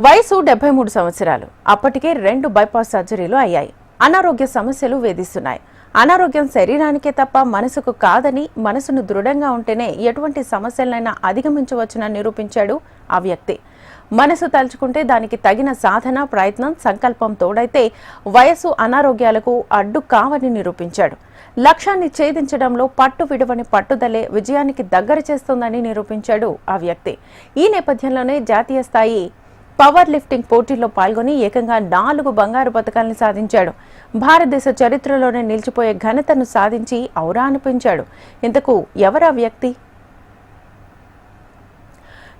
వయసు డెబ్బై మూడు సంవత్సరాలు. అప్పటికే రెండు బైపాస్ సర్జరీలు అయ్యాయి. అనారోగ్య సమస్యలు వేధిస్తున్నాయి. అనారోగ్యం శరీరానికే తప్ప మనసుకు కాదని మనసును దృఢంగా ఉంటేనే ఎటువంటి సమస్యలైనా అధిగమించవచ్చునని నిరూపించాడు ఆ వ్యక్తి. మనసు తలుచుకుంటే దానికి తగిన సాధన ప్రయత్నం సంకల్పం తోడైతే వయసు అనారోగ్యాలకు అడ్డు కావని నిరూపించాడు. లక్ష్యాన్ని ఛేదించడంలో పట్టు విడవని పట్టుదలే విజయానికి దగ్గర చేస్తుందని నిరూపించాడు ఆ వ్యక్తి. ఈ నేపథ్యంలోనే జాతీయ స్థాయి పవర్ లిఫ్టింగ్ పోటీల్లో పాల్గొని ఏకంగా నాలుగు బంగారు పథకాలను సాధించాడు. భారతదేశ చరిత్రలోనే నిలిచిపోయే ఘనతను సాధించి ఔరా అనిపించాడు. ఇంతకు ఎవరా వ్యక్తి?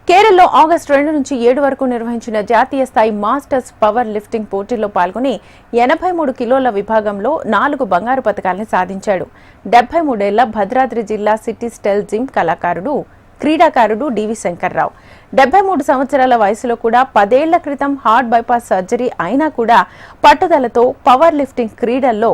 కేరళలో ఆగస్టు రెండు నుంచి ఏడు వరకు నిర్వహించిన జాతీయ స్థాయి మాస్టర్స్ పవర్ లిఫ్టింగ్ పోటీల్లో పాల్గొని ఎనభై మూడు కిలోల విభాగంలో నాలుగు బంగారు పథకాలను సాధించాడు. డెబ్బై మూడేళ్ళ భద్రాద్రి జిల్లా సిటీ స్టెల్ జిమ్ కళాకారుడు క్రీడాకారుడు డివి శంకర్రావు. డెబ్బై మూడు సంవత్సరాల వయసులో కూడా పదేళ్ళ క్రితం హార్ట్ బైపాస్ సర్జరీ అయినా కూడా పట్టుదలతో పవర్ లిఫ్టింగ్ క్రీడల్లో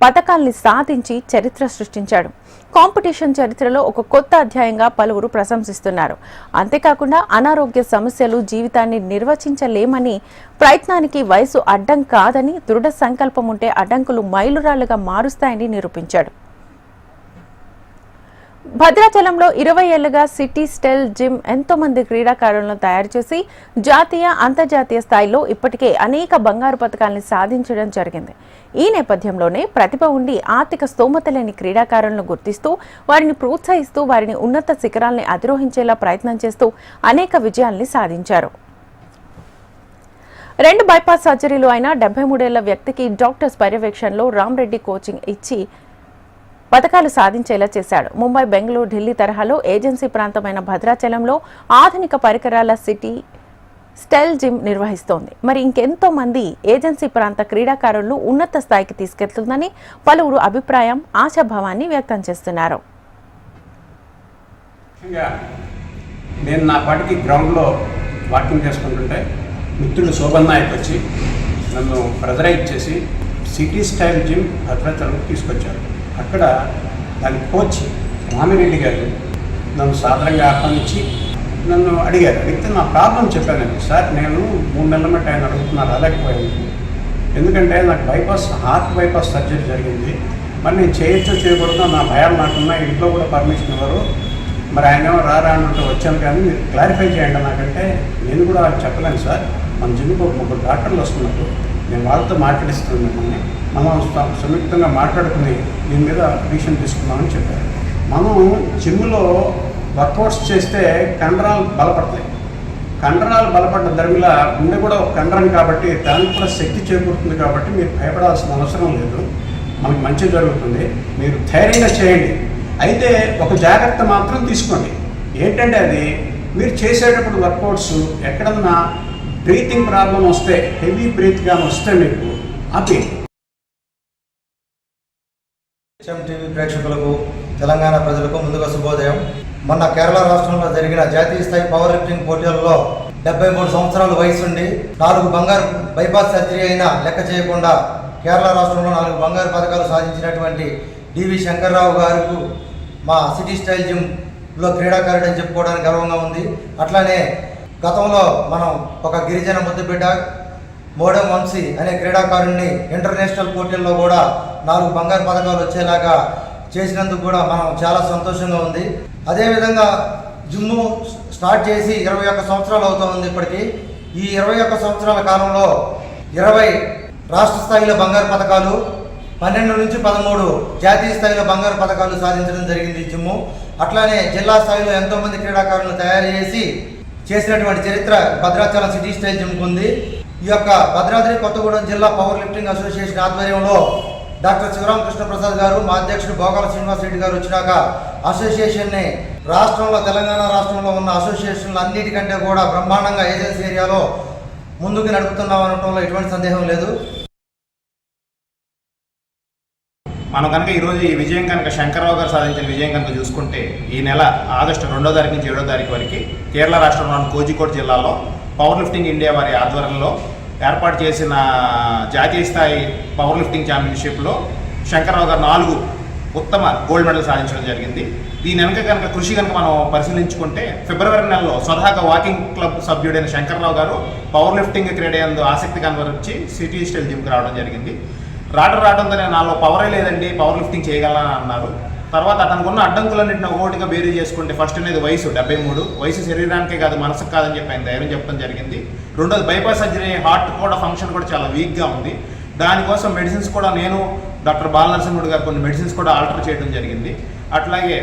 పథకాల్ని సాధించి చరిత్ర సృష్టించాడు. కాంపిటీషన్ చరిత్రలో ఒక కొత్త అధ్యాయంగా పలువురు ప్రశంసిస్తున్నారు. అంతేకాకుండా అనారోగ్య సమస్యలు జీవితాన్ని నిర్వచించలేమని ప్రయత్నానికి వయసు అడ్డం కాదని దృఢ సంకల్పం ఉంటే అడ్డంకులు మైలురాళ్ళుగా మారుస్తాయని నిరూపించాడు. భద్రాచలంలో ఇరవై ఏళ్ళుగా సిటీ స్టెల్ జిమ్ ఎంతో మంది క్రీడాకారులను తయారు చేసి జాతీయ అంతర్జాతీయ స్థాయిలో ఇప్పటికే అనేక బంగారు పథకాలను సాధించడం జరిగింది. ఈ నేపథ్యంలోనే ప్రతిభ ఉండి ఆర్థిక స్తోమత లేని క్రీడాకారులను గుర్తిస్తూ వారిని ప్రోత్సహిస్తూ వారిని ఉన్నత శిఖరాల్ని అధిరోహించేలా ప్రయత్నం చేస్తూ అనేక విజయాల్ని సాధించారు. రెండు బైపాస్ సర్జరీలు అయిన డెబ్బై మూడేళ్ళ వ్యక్తికి డాక్టర్స్ పర్యవేక్షణలో రామ్రెడ్డి కోచింగ్ ఇచ్చి పథకాలు సాధించేలా చేశాడు. ముంబై బెంగళూరు ఢిల్లీ తరహాలో ఏజెన్సీ ప్రాంతమైన భద్రాచలంలో ఆధునిక పరికరాల సిటీ స్టెల్ జిమ్ నిర్వహిస్తోంది. మరి ఇంకెంతో మంది ఏజెన్సీ ప్రాంత క్రీడాకారులు ఉన్నత స్థాయికి తీసుకెళ్తుందని పలువురు అభిప్రాయం ఆశాభావాన్ని వ్యక్తం చేస్తున్నారు. నేను నా పాటికి గ్రౌండ్లో వాకింగ్ చేసుకుంటుంటే మిత్రుడు శోభన్ నాయక్ వచ్చి నన్ను ప్రెజరైజ్ చేసి సిటీ స్టైల్ జిమ్ భద్రాచలం తీసుకొచ్చారు. అక్కడ దాని కోచ్ రామిరెడ్డి గారు నన్ను సాధారణంగా ఆహ్వానించి నన్ను అడిగారు. అడిగితే నా ప్రాబ్లం చెప్పానండి. సార్ నేను మూడు నెలల మట్టి ఆయన అడుగుతున్నా రాలేకపోయాను. ఎందుకంటే నాకు బైపాస్ హార్ట్ బైపాస్ సర్జరీ జరిగింది. మరి నేను చేయొచ్చో చేయకూడదో నా భయాలు నాకున్నా ఇంట్లో కూడా పర్మిషన్ ఇవ్వరు. మరి ఆయన ఏమో రారా అన్నట్టు వచ్చాను కానీ మీరు క్లారిఫై చేయండి నాకంటే. నేను కూడా చెప్పలేను సార్. మన జిమ్కి ఒక ముగ్గురు డాక్టర్లు వస్తున్నారు. నేను వాళ్ళతో మాట్లాడిస్తాను మిమ్మల్ని. మనం సంయుక్తంగా మాట్లాడుకుని దీని మీద డిసిషన్ తీసుకుందామని చెప్పారు. మనం జిమ్లో వర్కౌట్స్ చేస్తే కండరాలు బలపడతాయి. కండరాలు బలపడ్డ ధర్మిల గుండె కూడా ఒక కండరం కాబట్టి దానికి కూడా శక్తి చేకూరుతుంది కాబట్టి మీరు భయపడాల్సిన అవసరం లేదు. మనకి మంచి జరుగుతుంది. మీరు ధైర్యంగా చేయండి. అయితే ఒక జాగ్రత్త మాత్రం తీసుకోండి. ఏంటంటే అది మీరు చేసేటప్పుడు వర్కౌట్స్ ఎక్కడన్నా బ్రీతింగ్ ప్రాబ్లం వస్తే హెవీ బ్రీత్ కానీ వస్తే మీకు ఆపి టీవీ ప్రేక్షకులకు తెలంగాణ ప్రజలకు ముందుగా శుభోదయం. మొన్న కేరళ రాష్ట్రంలో జరిగిన జాతీయ స్థాయి పవర్ లిఫ్టింగ్ పోటీలలో డెబ్బై మూడు సంవత్సరాల వయసుండి నాలుగు బంగారు బైపాస్ సర్జరీ అయినా లెక్క చేయకుండా కేరళ రాష్ట్రంలో నాలుగు బంగారు పథకాలు సాధించినటువంటి డివి శంకర్రావు గారు మా సిటీ స్టైల్ జిమ్లో క్రీడాకారుడు అని చెప్పుకోవడానికి గర్వంగా ఉంది. అట్లానే గతంలో మనం ఒక గిరిజన ముద్దుబిడ్డ మోడమ్ వంశీ అనే క్రీడాకారుణ్ణి ఇంటర్నేషనల్ పోటీల్లో కూడా నాలుగు బంగారు పథకాలు వచ్చేలాగా చేసినందుకు కూడా మనం చాలా సంతోషంగా ఉంది. అదేవిధంగా జిమ్ము స్టార్ట్ చేసి ఇరవై ఒక్క సంవత్సరాలు అవుతుంది ఇప్పటికీ. ఈ ఇరవై ఒక్క సంవత్సరాల కాలంలో ఇరవై రాష్ట్ర స్థాయిలో బంగారు పథకాలు పన్నెండు నుంచి పదమూడు జాతీయ స్థాయిలో బంగారు పథకాలు సాధించడం జరిగింది ఈ జిమ్ము అట్లానే జిల్లా స్థాయిలో ఎంతోమంది క్రీడాకారులను తయారు చేసి చేసినటువంటి చరిత్ర భద్రాచలం సిటీ స్టైల్ ఉంది ఈ యొక్క భద్రాద్రి కొత్తగూడెం జిల్లా పవర్ లిఫ్టింగ్ అసోసియేషన్ ఆధ్వర్యంలో డాక్టర్ శివరామకృష్ణ ప్రసాద్ గారు మా అధ్యక్షుడు భోగాల శ్రీనివాసరెడ్డి గారు వచ్చినాక అసోసియేషన్ని రాష్ట్రంలో తెలంగాణ రాష్ట్రంలో ఉన్న అసోసియేషన్లు అన్నిటికంటే కూడా బ్రహ్మాండంగా ఏజెన్సీ ఏరియాలో ముందుకు నడుపుతున్నాం అనడంలో ఎటువంటి సందేహం లేదు. మనం కనుక ఈరోజు ఈ విజయం కనుక శంకర్రావు గారు సాధించిన విజయం కనుక చూసుకుంటే ఈ నెల ఆగస్టు రెండో తారీఖు నుంచి ఏడో తారీఖు వరకు కేరళ రాష్ట్రంలోని కోజికోడ్ జిల్లాలో పవర్ లిఫ్టింగ్ ఇండియా వారి ఆధ్వర్యంలో ఏర్పాటు చేసిన జాతీయ స్థాయి పవర్ లిఫ్టింగ్ ఛాంపియన్షిప్లో శంకర్రావు గారు నాలుగు ఉత్తమ గోల్డ్ మెడల్ సాధించడం జరిగింది. దీని వెనక కనుక కృషి కనుక మనం పరిశీలించుకుంటే ఫిబ్రవరి నెలలో స్వతహాగా వాకింగ్ క్లబ్ సభ్యుడైన శంకర్రావు గారు పవర్ లిఫ్టింగ్ క్రీడ ఆసక్తి కనబరిచి సిటీ స్టైల్ జిమ్కి రావడం జరిగింది. రావడం రావడంతో నాలో పవరే లేదండి పవర్ లిఫ్టింగ్ చేయగలనని అన్నారు. తర్వాత అతనికి ఉన్న అడ్డంకులన్నింటిని ఒకటిగా బేరీ చేసుకుంటే ఫస్ట్ అనేది వయసు డెబ్బై మూడు. వయసు శరీరానికే కాదు మనసుకు కాదని చెప్పి ఆయన ధైర్యం చెప్పడం జరిగింది. రెండోది బైపాస్ సర్జరీ హార్ట్ కూడా ఫంక్షన్ కూడా చాలా వీక్గా ఉంది. దానికోసం మెడిసిన్స్ కూడా నేను డాక్టర్ బాలనరసింహుడు గారు కొన్ని మెడిసిన్స్ కూడా ఆల్టర్ చేయడం జరిగింది. అట్లాగే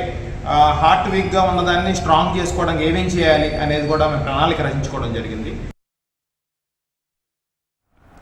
హార్ట్ వీక్గా ఉన్నదాన్ని స్ట్రాంగ్ చేసుకోవడానికి ఏమేం చేయాలి అనేది కూడా మేము ప్రణాళిక రచించుకోవడం జరిగింది.